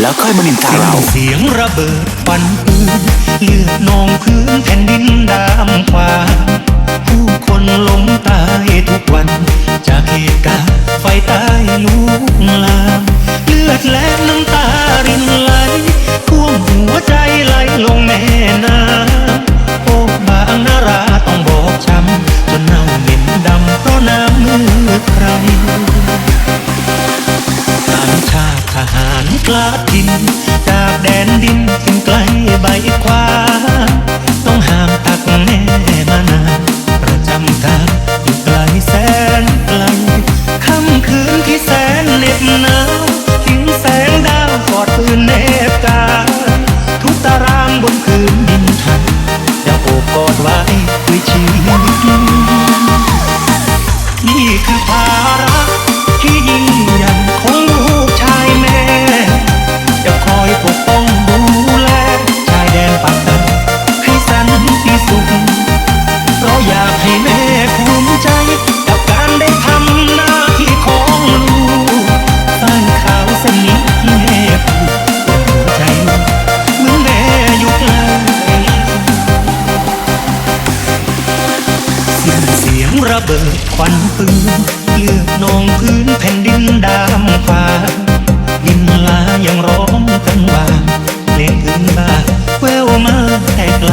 แล้วค่อยมานินทาเรา เสียงระเบิดปันปืนเลือดนองพื้นแผ่นดินดำฟ้าผู้คนล้มตายทุกวัน จากเหตุการณ์ไฟใต้ลุกลาม เลือดและน้ำตา กล้าดิน จากแดนดินถึงไกลใบควา ระเบิดควันปืนเลือดนองพื้นแผ่นดินดำฟ้าดินลายังร้องกังวาเพลงถึงบ้านแววมาแต่ไกล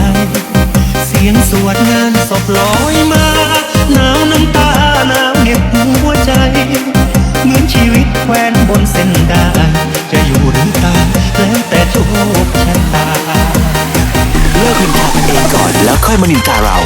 เสียงสวดงานศพลอยมาหนาวน้ำตาหนาวเหน็บหัวใจ เหมือนชีวิตแควนบนเส้นด้จะอยู่หรือตายแล้วแต่โชคชะตาเลิกนินทากันเองก่อนแล้วค่อยมานินทาเรา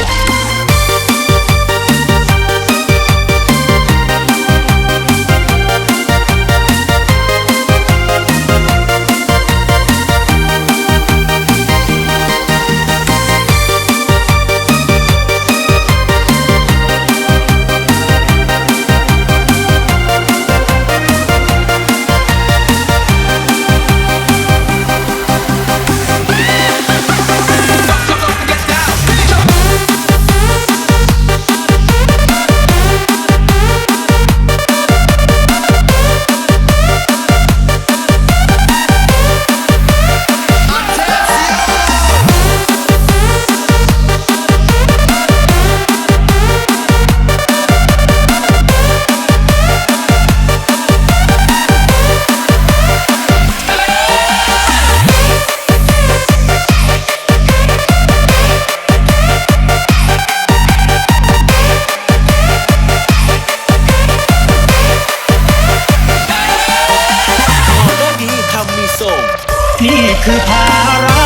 นี่คือภาระ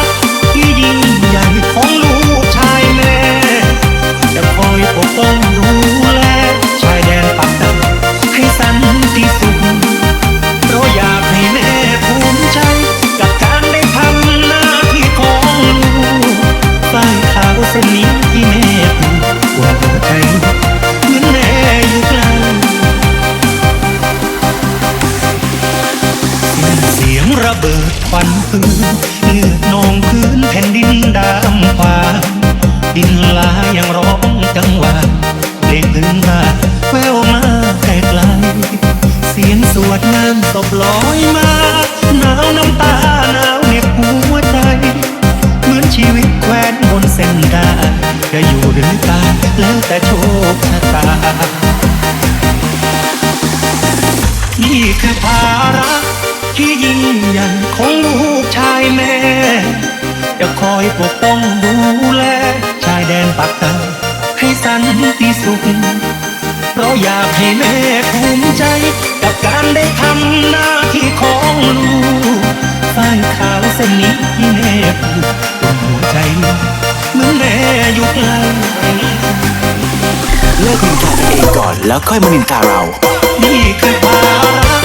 ที่ยิ่งใหญ่ของลูกชายแม่ จะคอยปกป้องดูแลชายแดนปากใต้ให้สันติสุขเพราะอยากให้แม่ภูมิใจ กับการได้ทำหน้าที่ของลูกฝ้ายขาวเส้นนี้ที่แม่ผูกบนหัวใจเหมือนแม่อยู่ไกลเสียงระเบิด วันปืนเลือดนองพื้นแผ่นดินดำฟ้าดินลายังร้องกังหวานเพลงถึงมาแววมาไกลไกล เสียงสวดงานศพลอยมาหนาวน้ำตาหนาวเหน็บหัวใจ เหมือนชีวิตแควนบนเส้นได้จะอยู่หรือตายแล้วแต่โชคชะตา นี่คือภาระ ที่ยิ่งใหญ่ของลูกชายแม่ จะคอยปกป้องดูแล ชายแดนปากใต้ให้สันติสุข เพราะอยากให้แม่ภูมิใจ กับการได้ทำหน้าที่ของลูกฝ้ายขาวเส้นนี้ที่แม่ผูกบนหัวใจลูกเหมือนแม่อยู่ไกลเลิกนินทากันเองก่อนแล้วค่อยมานินทาเรา นี่คือภาระ